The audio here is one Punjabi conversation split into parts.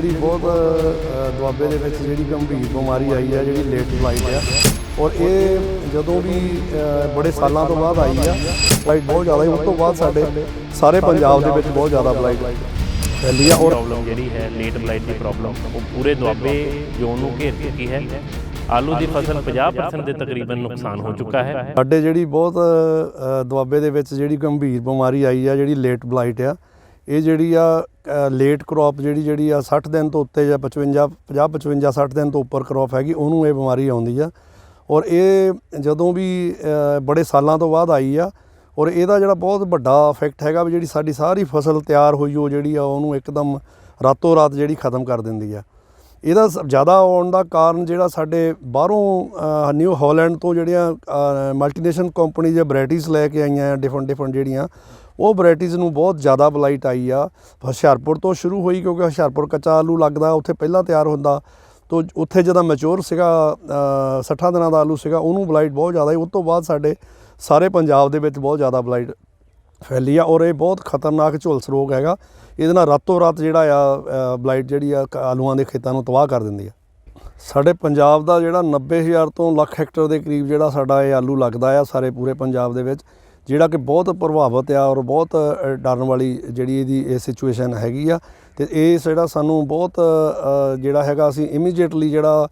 ਜਿਹੜੀ ਬਹੁਤ ਦੁਆਬੇ ਦੇ ਵਿੱਚ ਜਿਹੜੀ ਗੰਭੀਰ ਬਿਮਾਰੀ ਆਈ ਆ ਜਿਹੜੀ ਲੇਟ ਬਲਾਈਟ ਆ। ਔਰ ਇਹ ਜਦੋਂ ਵੀ ਬੜੇ ਸਾਲਾਂ ਤੋਂ ਬਾਅਦ ਆਈ ਆ ਬਹੁਤ ਜ਼ਿਆਦਾ ਸੀ। ਉਸ ਤੋਂ ਬਾਅਦ ਸਾਡੇ ਸਾਰੇ ਪੰਜਾਬ ਦੇ ਵਿੱਚ ਬਹੁਤ ਜ਼ਿਆਦਾ ਬਲਾਈਟ ਫੈਲੀ ਆ। ਔਰ ਪ੍ਰੋਬਲਮ ਜਿਹੜੀ ਹੈ ਲੇਟ ਬਲਾਈਟ ਦੀ ਪ੍ਰੋਬਲਮ ਉਹ ਪੂਰੇ ਦੁਆਬੇ ਜ਼ੋਨ ਨੂੰ ਘੇਰ ਚੁੱਕੀ ਹੈ। ਆਲੂ ਦੀ ਫਸਲ 50% ਦੇ ਤਕਰੀਬਨ ਨੁਕਸਾਨ ਹੋ ਚੁੱਕਾ ਹੈ। ਸਾਡੇ ਜਿਹੜੀ ਬਹੁਤ ਦੁਆਬੇ ਦੇ ਵਿੱਚ ਜਿਹੜੀ ਗੰਭੀਰ ਬਿਮਾਰੀ ਆਈ ਆ ਜਿਹੜੀ ਲੇਟ ਬਲਾਈਟ ਆ ਇਹ ਜਿਹੜੀ ਆ ਲੇਟ ਕ੍ਰੌਪ ਜਿਹੜੀ ਜਿਹੜੀ ਆ 60 ਦਿਨ ਤੋਂ ਉੱਤੇ ਜਾਂ 55 50 55 60 ਦਿਨ ਤੋਂ ਉੱਪਰ ਕ੍ਰੌਪ ਹੈਗੀ, ਉਹਨੂੰ ਇਹ ਬਿਮਾਰੀ ਆਉਂਦੀ ਆ। ਔਰ ਇਹ ਜਦੋਂ ਵੀ ਬੜੇ ਸਾਲਾਂ ਤੋਂ ਬਾਅਦ ਆਈ ਆ, ਔਰ ਇਹਦਾ ਜਿਹੜਾ ਬਹੁਤ ਵੱਡਾ ਇਫੈਕਟ ਹੈਗਾ ਵੀ ਜਿਹੜੀ ਸਾਡੀ ਸਾਰੀ ਫਸਲ ਤਿਆਰ ਹੋਈ, ਉਹ ਜਿਹੜੀ ਆ, ਉਹਨੂੰ ਇੱਕਦਮ ਰਾਤੋਂ ਰਾਤ ਜਿਹੜੀ ਖਤਮ ਕਰ ਦਿੰਦੀ ਆ। ਇਹਦਾ ਸ- ਜ਼ਿਆਦਾ ਆਉਣ ਦਾ ਕਾਰਨ ਜਿਹੜਾ ਸਾਡੇ ਬਾਹਰੋਂ ਨਿਊ ਹਾਲੈਂਡ ਤੋਂ ਜਿਹੜੀਆਂ ਮਲਟੀਨੇਸ਼ਨਲ ਕੰਪਨੀ ਦੀਆਂ ਵੈਰਾਈਟੀਆਂ ਲੈ ਕੇ ਆਈਆਂ ਆ ਡਿਫਰੈਂਟ ਡਿਫਰੈਂਟ ਜਿਹੜੀਆਂ, ਉਹ ਵੈਰਾਈਟੀਆਂ ਨੂੰ ਬਹੁਤ ਜ਼ਿਆਦਾ ਬਲਾਈਟ ਆਈ ਆ। ਹੁਸ਼ਿਆਰਪੁਰ ਤੋਂ ਸ਼ੁਰੂ ਹੋਈ ਕਿਉਂਕਿ ਹੁਸ਼ਿਆਰਪੁਰ ਕੱਚਾ ਆਲੂ ਲੱਗਦਾ, ਉੱਥੇ ਪਹਿਲਾਂ ਤਿਆਰ ਹੁੰਦਾ। ਤੋ ਉੱਥੇ ਜਦੋਂ ਮੈਚੁਰ ਸੀਗਾ 60 ਦਿਨਾਂ ਦਾ ਆਲੂ ਸੀਗਾ, ਉਹਨੂੰ ਬਲਾਈਟ ਬਹੁਤ ਜ਼ਿਆਦਾ ਸੀ ਉਸ ਤੋਂ ਬਾਅਦ ਸਾਡੇ ਸਾਰੇ ਪੰਜਾਬ ਦੇ ਵਿੱਚ ਬਹੁਤ ਜ਼ਿਆਦਾ ਬਲਾਈਟ ਫੈਲੀ ਆ ਔਰ ਇਹ ਬਹੁਤ ਖਤਰਨਾਕ ਝੁਲਸ ਰੋਗ ਹੈਗਾ। ਇਹਦੇ ਨਾਲ ਰਾਤੋਂ ਰਾਤ ਜਿਹੜਾ ਆ ਬਲਾਈਟ ਜਿਹੜੀ ਆ, ਕ- ਆਲੂਆਂ ਦੇ ਖੇਤਾਂ ਨੂੰ ਤਬਾਹ ਕਰ ਦਿੰਦੀ ਆ। ਸਾਡੇ ਪੰਜਾਬ ਦਾ ਜਿਹੜਾ 90000 ਤੋਂ ਲੱਖ ਹੈਕਟਰ ਦੇ ਕਰੀਬ ਜਿਹੜਾ ਸਾਡਾ ਇਹ ਆਲੂ ਲੱਗਦਾ ਆ ਸਾਰੇ ਪੂਰੇ ਪੰਜਾਬ ਦੇ ਵਿੱਚ, ਜਿਹੜਾ ਕਿ ਬਹੁਤ ਪ੍ਰਭਾਵਿਤ ਆ ਔਰ ਬਹੁਤ ਡਰਨ ਵਾਲੀ ਜਿਹੜੀ ਇਹਦੀ ਇਹ ਸਿਚੁਏਸ਼ਨ ਹੈਗੀ ਆ। ਤੇ ਇਹ ਜਿਹੜਾ ਸਾਨੂੰ ਬਹੁਤ ਜਿਹੜਾ ਹੈਗਾ ਅਸੀਂ ਇਮੀਡੀਏਟਲੀ ਜਿਹੜਾ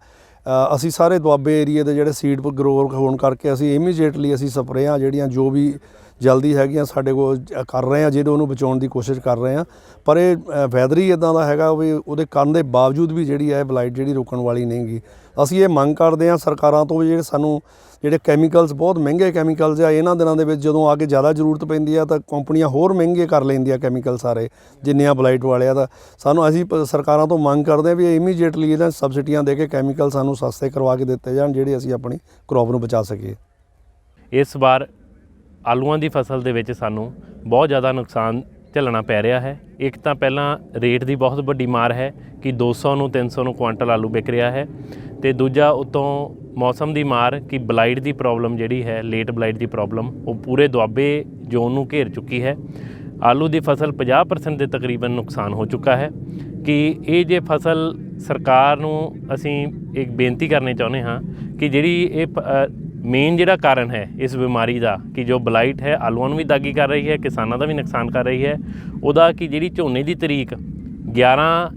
ਅਸੀਂ ਸਾਰੇ ਦੁਆਬੇ ਏਰੀਆ ਦੇ ਜਿਹੜੇ ਸੀਡ ਗਰੋਵਰ ਹੋਣ ਕਰਕੇ ਅਸੀਂ ਇਮੀਡੀਏਟਲੀ ਅਸੀਂ ਸਪਰੇਆਂ ਜਿਹੜੀਆਂ ਜੋ ਵੀ ਜਲਦੀ ਹੈਗੀਆਂ ਸਾਡੇ ਕੋਲ ਕਰ ਰਹੇ ਆ, ਜਿਹੜੇ ਉਹਨੂੰ ਬਚਾਉਣ ਦੀ ਕੋਸ਼ਿਸ਼ ਕਰ ਰਹੇ ਆ। ਪਰ ਇਹ ਵੈਦਰ ਹੀ ਇਦਾਂ ਦਾ ਹੈਗਾ ਵੀ ਉਹਦੇ ਕਰਨ ਦੇ ਬਾਵਜੂਦ ਵੀ ਜਿਹੜੀ ਹੈ ਬਲਾਈਟ ਜਿਹੜੀ ਰੋਕਣ ਵਾਲੀ ਨਹੀਂਗੀ ਅਸੀਂ ਇਹ ਮੰਗ ਕਰਦੇ ਆ ਸਰਕਾਰਾਂ ਤੋਂ ਵੀ ਜਿਹੜੇ ਸਾਨੂੰ, ਜਿਹੜੇ ਕੈਮੀਕਲਸ ਬਹੁਤ ਮਹਿੰਗੇ ਕੈਮੀਕਲਸ ਆ, ਇਹਨਾਂ ਦਿਨਾਂ ਦੇ ਵਿੱਚ ਜਦੋਂ ਆ ਕੇ ਜ਼ਿਆਦਾ ਜ਼ਰੂਰਤ ਪੈਂਦੀ ਆ, ਤਾਂ ਕੰਪਨੀਆਂ ਹੋਰ ਮਹਿੰਗੇ ਕਰ ਲੈਂਦੀਆਂ ਕੈਮੀਕਲ ਸਾਰੇ ਜਿੰਨੇ ਆ ਬਲਾਈਟ ਵਾਲੇ ਆ ਤਾਂ ਸਾਨੂੰ ਅਸੀਂ ਪ- ਸਰਕਾਰਾਂ ਤੋਂ ਮੰਗ ਕਰਦੇ ਆ ਵੀ ਇਮੀਡੀਏਟਲੀ ਇਹਨਾਂ ਸਬਸਿਡੀਆਂ ਦੇ ਕੇ ਕੈਮੀਕਲ ਸਾਨੂੰ ਸਸਤੇ ਕਰਵਾ ਕੇ ਦਿੱਤੇ ਜਾਣ, ਜਿਹੜੇ ਅਸੀਂ ਆਪਣੀ ਕਰੋਪ ਨੂੰ ਬਚਾ ਸਕੀਏ। ਇਸ ਵਾਰ ਆਲੂਆਂ ਦੀ ਫਸਲ ਦੇ ਵਿੱਚ ਸਾਨੂੰ ਬਹੁਤ ਜ਼ਿਆਦਾ ਨੁਕਸਾਨ ਝੱਲਣਾ ਪੈ ਰਿਹਾ ਹੈ। ਇੱਕ ਤਾਂ ਪਹਿਲਾਂ ਰੇਟ ਦੀ ਬਹੁਤ ਵੱਡੀ ਮਾਰ ਹੈ ਕਿ 200 ਨੂੰ 300 ਨੂੰ ਕੁਆਂਟਲ ਆਲੂ ਵਿਕ ਰਿਹਾ ਹੈ ਤੇ ਦੂਜਾ ਉਤੋਂ ਮੌਸਮ ਦੀ ਮਾਰ ਕਿ ਬਲਾਈਟ ਦੀ ਪ੍ਰੋਬਲਮ ਜਿਹੜੀ ਹੈ, ਲੇਟ ਬਲਾਈਟ ਦੀ ਪ੍ਰੋਬਲਮ, ਉਹ ਪੂਰੇ ਦੁਆਬੇ ਜ਼ੋਨ ਨੂੰ ਘੇਰ ਚੁੱਕੀ ਹੈ। ਆਲੂ ਦੀ ਫਸਲ 50% ਦੇ ਤਕਰੀਬਨ ਨੁਕਸਾਨ ਹੋ ਚੁੱਕਾ ਹੈ ਕਿ ਇਹ ਜੇ ਫਸਲ ਸਰਕਾਰ ਨੂੰ ਅਸੀਂ ਇੱਕ ਬੇਨਤੀ ਕਰਨੀ ਚਾਹੁੰਦੇ ਹਾਂ ਕਿ ਜਿਹੜੀ ਇਹ ਮੇਨ ਜਿਹੜਾ ਕਾਰਨ ਹੈ ਇਸ ਬਿਮਾਰੀ ਦਾ ਕਿ ਜੋ ਬਲਾਈਟ ਹੈ, ਆਲੂਆਂ ਨੂੰ ਵੀ ਦਾਗੀ ਕਰ ਰਹੀ ਹੈ, ਕਿਸਾਨਾਂ ਦਾ ਵੀ ਨੁਕਸਾਨ ਕਰ ਰਹੀ ਹੈ, ਉਹਦਾ ਕਿ ਜਿਹੜੀ ਝੋਨੇ ਦੀ ਤਰੀਕ 11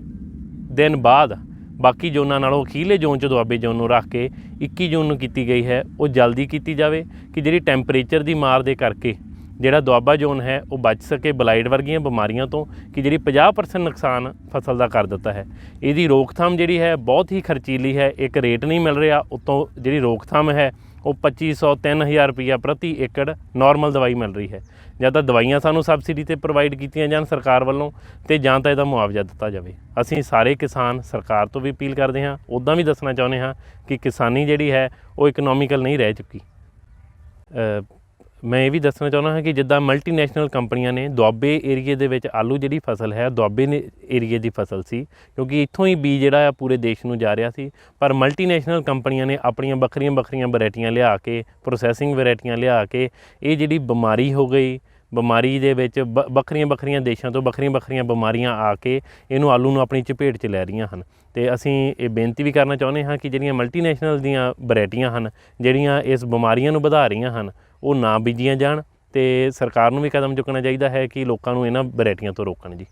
ਦਿਨ ਬਾਅਦ, ਬਾਕੀ ਜ਼ੋਨਾਂ ਨਾਲੋਂ ਅਖੀਰਲੇ ਜ਼ੋਨ ਚ ਦੁਆਬੇ ਜ਼ੋਨ ਨੂੰ ਰੱਖ ਕੇ 21 ਜੂਨ ਨੂੰ ਕੀਤੀ ਗਈ ਹੈ, ਉਹ ਜਲਦੀ ਕੀਤੀ ਜਾਵੇ, ਕਿ ਜਿਹੜੀ ਟੈਂਪਰੇਚਰ ਦੀ ਮਾਰ ਦੇ ਕਰਕੇ ਜਿਹੜਾ ਦੁਆਬਾ ਜ਼ੋਨ ਹੈ, ਉਹ ਬਚ ਸਕੇ ਬਲਾਈਟ ਵਰਗੀਆਂ ਬਿਮਾਰੀਆਂ ਤੋਂ, ਕਿ ਜਿਹੜੀ 50% ਨੁਕਸਾਨ ਫਸਲ ਦਾ ਕਰ ਦਿੱਤਾ ਹੈ। ਇਹਦੀ ਰੋਕਥਾਮ ਜਿਹੜੀ ਹੈ, ਬਹੁਤ ਹੀ ਖਰਚੀਲੀ ਹੈ, ਇੱਕ ਰੇਟ ਨਹੀਂ ਮਿਲ ਰਿਹਾ, ਉਤੋਂ ਜਿਹੜੀ ਰੋਕਥਾਮ ਹੈ ਉਹ 2500 3000 ਰੁਪਈਆ ਪ੍ਰਤੀ ਏਕੜ ਨਾਰਮਲ ਦਵਾਈ ਮਿਲ ਰਹੀ ਹੈ। ਜਾਂ ਤਾਂ ਦਵਾਈਆਂ ਸਾਨੂੰ ਸਬਸਿਡੀ ਤੇ ਪ੍ਰੋਵਾਈਡ ਕੀਤੀਆਂ ਜਾਣ ਸਰਕਾਰ ਵੱਲੋਂ ਤੇ ਜਾਂ ਤਾਂ ਇਹਦਾ ਮੁਆਵਜ਼ਾ ਦਿੱਤਾ ਜਾਵੇ। ਅਸੀਂ ਸਾਰੇ ਕਿਸਾਨ ਸਰਕਾਰ ਤੋਂ ਵੀ ਅਪੀਲ ਕਰਦੇ ਹਾਂ ਉਦਾਂ ਵੀ ਦੱਸਣਾ ਚਾਹੁੰਦੇ ਹਾਂ ਕਿ ਕਿਸਾਨੀ ਜਿਹੜੀ ਹੈ, ਉਹ ਇਕਨੋਮਿਕਲ ਨਹੀਂ ਰਹਿ ਚੁੱਕੀ। ਮੈਂ ਇਹ ਵੀ ਦੱਸਣਾ ਚਾਹੁੰਦਾ ਹਾਂ ਕਿ ਜਿੱਦਾਂ ਮਲਟੀਨੈਸ਼ਨਲ ਕੰਪਨੀਆਂ ਨੇ ਦੁਆਬੇ ਏਰੀਏ ਦੇ ਵਿੱਚ ਆਲੂ ਜਿਹੜੀ ਫਸਲ ਹੈ, ਦੁਆਬੇ ਨੇ ਏਰੀਏ ਦੀ ਫਸਲ ਸੀ, ਕਿਉਂਕਿ ਇੱਥੋਂ ਹੀ ਬੀਜ ਜਿਹੜਾ ਆ ਪੂਰੇ ਦੇਸ਼ ਨੂੰ ਜਾ ਰਿਹਾ ਸੀ। ਪਰ ਮਲਟੀਨੈਸ਼ਨਲ ਕੰਪਨੀਆਂ ਨੇ ਆਪਣੀਆਂ ਵੱਖਰੀਆਂ ਵੱਖਰੀਆਂ ਵੈਰਾਈਟੀਆਂ ਲਿਆ ਕੇ ਪ੍ਰੋਸੈਸਿੰਗ ਵੈਰਾਈਟੀਆਂ ਲਿਆ ਕੇ, ਇਹ ਜਿਹੜੀ ਬਿਮਾਰੀ ਹੋ ਗਈ ਬਿਮਾਰੀ ਦੇ ਵਿੱਚ ਬ- ਵੱਖਰੀਆਂ ਵੱਖਰੀਆਂ ਦੇਸ਼ਾਂ ਤੋਂ ਵੱਖਰੀਆਂ ਵੱਖਰੀਆਂ ਬਿਮਾਰੀਆਂ ਆ ਕੇ ਇਹਨੂੰ ਆਲੂ ਨੂੰ ਆਪਣੀ ਚਪੇਟ 'ਚ ਲੈ ਰਹੀਆਂ ਹਨ। ਤੇ ਅਸੀਂ ਇਹ ਬੇਨਤੀ ਵੀ ਕਰਨਾ ਚਾਹੁੰਦੇ ਹਾਂ ਕਿ ਜਿਹੜੀਆਂ ਮਲਟੀਨੈਸ਼ਨਲ ਦੀਆਂ ਵੈਰਾਈਟੀਆਂ ਹਨ, ਜਿਹੜੀਆਂ ਇਸ ਬਿਮਾਰੀਆਂ ਨੂੰ ਵਧਾ ਰਹੀਆਂ ਹਨ, ਉਹ ਨਾ ਬੀਜੀਆਂ ਜਾਣ ਤੇ ਸਰਕਾਰ ਨੂੰ ਵੀ ਕਦਮ ਚੁੱਕਣਾ ਚਾਹੀਦਾ ਹੈ ਕਿ ਲੋਕਾਂ ਨੂੰ ਇਹਨਾਂ ਵੈਰਾਈਟੀਆਂ ਤੋਂ ਰੋਕਣ ਜੀ।